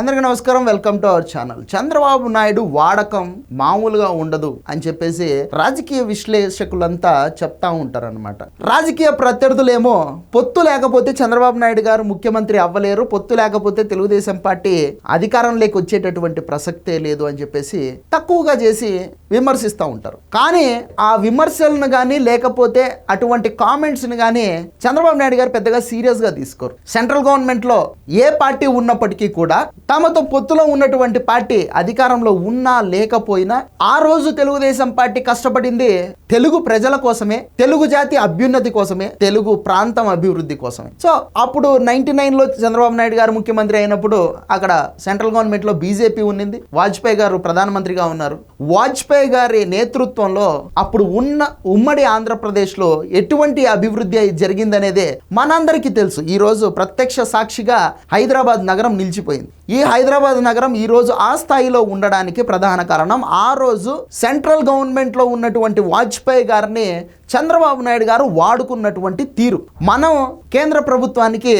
అందరికీ నమస్కారం welcome to our channel. Chandrababu Naidu వాడకం మామూలుగా ఉండదు అని చెప్పేసి రాజకీయ విశ్లేషకులంతా చెప్తా ఉంటారనమాట రాజకీయ ప్రత్యర్థులేమో పొత్తు లేకపోతే చంద్రబాబు నాయుడు గారు ముఖ్యమంత్రి అవ్వలేరు పొత్తు లేకపోతే తెలుగుదేశం పార్టీ అధికారంలోకి వచ్చేటటువంటి ప్రసక్తే లేదు అని చెప్పేసి తక్కువగా చేసి విమర్శిస్తూ ఉంటారు. కానీ ఆ విమర్శలను కానీ లేకపోతే అటువంటి కామెంట్స్ని కానీ చంద్రబాబు నాయుడు గారు పెద్దగా సీరియస్గా తీసుకోరు. సెంట్రల్ గవర్నమెంట్లో ఏ పార్టీ ఉన్నప్పటికీ కూడా తమతో పొత్తులో ఉన్నటువంటి పార్టీ అధికారంలో ఉన్నా లేకపోయినా ఆ రోజు తెలుగుదేశం పార్టీ కష్టపడింది తెలుగు ప్రజల కోసమే తెలుగు జాతి అభ్యున్నతి కోసమే తెలుగు ప్రాంతం అభివృద్ధి కోసమే. సో అప్పుడు నైన్టీ లో చంద్రబాబు నాయుడు గారు ముఖ్యమంత్రి అయినప్పుడు అక్కడ సెంట్రల్ గవర్నమెంట్లో బీజేపీ ఉన్నింది వాజ్పేయి గారు ప్రధానమంత్రిగా ఉన్నారు. వాజ్పేయి గారి నేతృత్వంలో అప్పుడు ఉన్న ఉమ్మడి ఆంధ్రప్రదేశ్లో ఎటువంటి అభివృద్ధి జరిగిందనేదే మనందరికీ తెలుసు. ఈ రోజు ప్రత్యక్ష సాక్షిగా హైదరాబాద్ నగరం నిలిచిపోయింది. ఈ హైదరాబాద్ నగరం ఈ రోజు ఆ స్థాయిలో ఉండడానికి ప్రధాన కారణం. ఆ రోజు సెంట్రల్ గవర్నమెంట్లో ఉన్నటువంటి వాజ్పేయి గారిని చంద్రబాబు నాయుడు గారు వాడుకున్నటువంటి తీరు. మనం కేంద్ర ప్రభుత్వానికి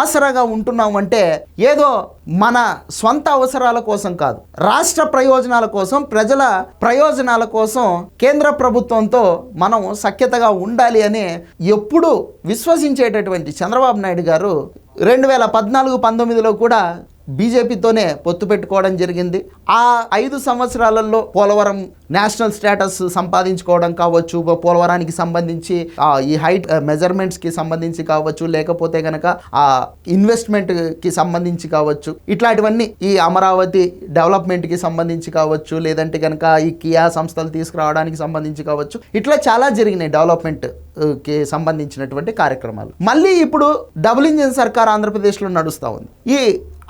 ఆసరాగా ఉంటున్నామంటే ఏదో మన స్వంత అవసరాల కోసం కాదు. రాష్ట్ర ప్రయోజనాల కోసం ప్రజల ప్రయోజనాల కోసం కేంద్ర ప్రభుత్వంతో మనం సఖ్యతగా ఉండాలి అని ఎప్పుడు విశ్వసించేటటువంటి చంద్రబాబు నాయుడు గారు రెండు వేల పద్నాలుగు పంతొమ్మిదిలో కూడా బీజేపీతోనే పొత్తు పెట్టుకోవడం జరిగింది. ఆ ఐదు సంవత్సరాలలో పోలవరం నేషనల్ స్టేటస్ సంపాదించుకోవడం కావచ్చు పోలవరానికి సంబంధించి ఆ, ఈ హైట్ మెజర్మెంట్స్కి సంబంధించి కావచ్చు లేకపోతే కనుక ఆ ఇన్వెస్ట్మెంట్కి సంబంధించి కావచ్చు ఇట్లాంటివన్నీ ఈ అమరావతి డెవలప్మెంట్కి సంబంధించి కావచ్చు లేదంటే కనుక ఈ కియా సంస్థలు తీసుకురావడానికి సంబంధించి కావచ్చు ఇట్లా చాలా జరిగినాయి డెవలప్మెంట్కి సంబంధించినటువంటి కార్యక్రమాలు. మళ్ళీ ఇప్పుడు డబుల్ ఇంజిన్ సర్కార్ ఆంధ్రప్రదేశ్లో నడుస్తూ ఉంది. ఈ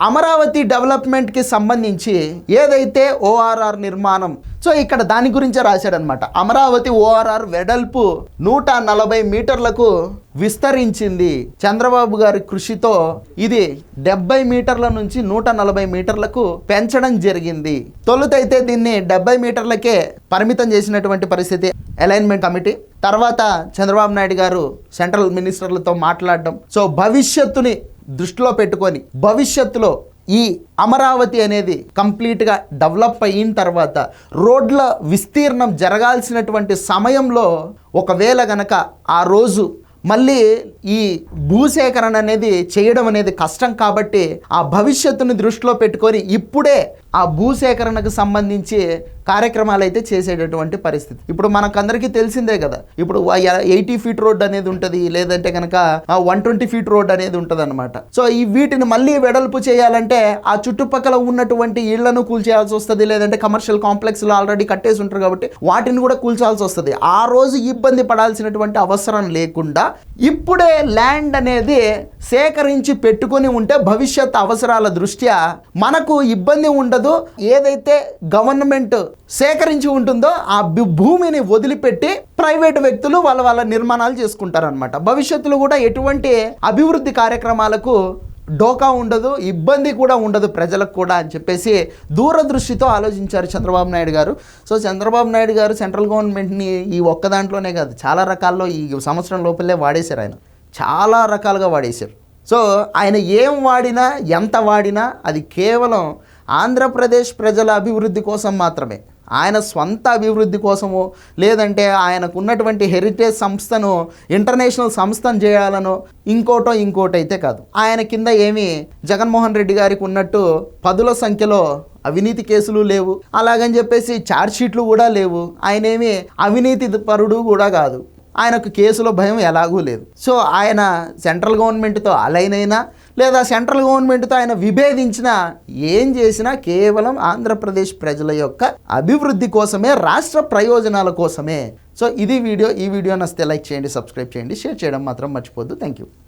అమరావతి డెవలప్మెంట్కి సంబంధించి ఏదైతే ఓఆర్ఆర్ నిర్మాణం సో ఇక్కడ దాని గురించే రాశాడనమాట అమరావతి ఓఆర్ఆర్ వెడల్పు నూట నలభై మీటర్లకు విస్తరించింది. చంద్రబాబు గారి కృషితో ఇది డెబ్బై మీటర్ల నుంచి నూట నలభై మీటర్లకు పెంచడం జరిగింది. తొలుతైతే దీన్ని డెబ్బై మీటర్లకే పరిమితం చేసినటువంటి పరిస్థితి అలైన్మెంట్ కమిటీ. తర్వాత చంద్రబాబు నాయుడు గారు సెంట్రల్ మినిస్టర్లతో మాట్లాడడం. సో భవిష్యత్తుని దృష్టిలో పెట్టుకొని భవిష్యత్తులో ఈ అమరావతి అనేది కంప్లీట్గా డెవలప్ అయిన తర్వాత రోడ్ల విస్తీర్ణం జరగాల్సినటువంటి సమయంలో ఒకవేళ గనక ఆ రోజు మళ్ళీ ఈ భూసేకరణ అనేది చేయడం అనేది కష్టం కాబట్టి ఆ భవిష్యత్తుని దృష్టిలో పెట్టుకొని ఇప్పుడే ఆ భూసేకరణకు సంబంధించి కార్యక్రమాలు అయితే చేసేటటువంటి పరిస్థితి. ఇప్పుడు మనకందరికీ తెలిసిందే కదా. ఇప్పుడు ఎయిటీ ఫీట్ రోడ్ అనేది ఉంటుంది లేదంటే కనుక వన్ ట్వంటీ ఫీట్ రోడ్ అనేది ఉంటుంది అనమాట సో ఈ వీటిని మళ్ళీ వెడల్పు చేయాలంటే ఆ చుట్టుపక్కల ఉన్నటువంటి ఇళ్ళను కూల్చేయాల్సి వస్తుంది లేదంటే కమర్షియల్ కాంప్లెక్స్లు ఆల్రెడీ కట్టేసి ఉంటారు కాబట్టి వాటిని కూడా కూల్చాల్సి వస్తుంది. ఆ రోజు ఇబ్బంది పడాల్సినటువంటి అవసరం లేకుండా ఇప్పుడే ల్యాండ్ అనేది సేకరించి పెట్టుకొని ఉంటే భవిష్యత్ అవసరాల దృష్ట్యా మనకు ఇబ్బంది ఉండదు ఏదైతే గవర్నమెంట్ సేకరించి ఉంటుందో ఆ భూమిని వదిలిపెట్టి ప్రైవేట్ వ్యక్తులు వాళ్ళ వాళ్ళ నిర్మాణాలు చేసుకుంటారనమాట భవిష్యత్తులో కూడా ఎటువంటి అభివృద్ధి కార్యక్రమాలకు డోకా ఉండదు ఇబ్బంది కూడా ఉండదు ప్రజలకు కూడా అని చెప్పేసి దూరదృష్టితో ఆలోచించారు చంద్రబాబు నాయుడు గారు. సో చంద్రబాబు నాయుడు గారు సెంట్రల్ గవర్నమెంట్ని ఈ ఒక్క దాంట్లోనే కాదు చాలా రకాల్లో ఈ సంవత్సరం లోపలే వాడేశారు ఆయన. చాలా రకాలుగా వాడేశారు. సో ఆయన ఏం వాడినా ఎంత వాడినా అది కేవలం ఆంధ్రప్రదేశ్ ప్రజల అభివృద్ధి కోసం మాత్రమే. ఆయన స్వంత అభివృద్ధి కోసము లేదంటే ఆయనకు ఉన్నటువంటి హెరిటేజ్ సంస్థను ఇంటర్నేషనల్ సంస్థను చేయాలనో ఇంకోటో ఇంకోటి అయితే కాదు. ఆయన కింద ఏమి జగన్మోహన్ రెడ్డి గారికి ఉన్నట్టు పదుల సంఖ్యలో అవినీతి కేసులు లేవు. అలాగని చెప్పేసి ఛార్జ్షీట్లు కూడా లేవు. ఆయన ఏమి అవినీతి పరుడు కూడా కాదు. ఆయనకు కేసులో భయం ఎలాగూ లేదు. సో ఆయన సెంట్రల్ గవర్నమెంట్తో అలైన్ అయినా లేదా సెంట్రల్ గవర్నమెంట్తో ఆయన విభేదించినా ఏం చేసినా కేవలం ఆంధ్రప్రదేశ్ ప్రజల యొక్క అభివృద్ధి కోసమే రాష్ట్ర ప్రయోజనాల కోసమే. సో ఇది వీడియో. ఈ వీడియో నచ్చితే లైక్ చేయండి సబ్స్క్రైబ్ చేయండి షేర్ చేయడం మాత్రం మర్చిపోద్దు థ్యాంక్ యూ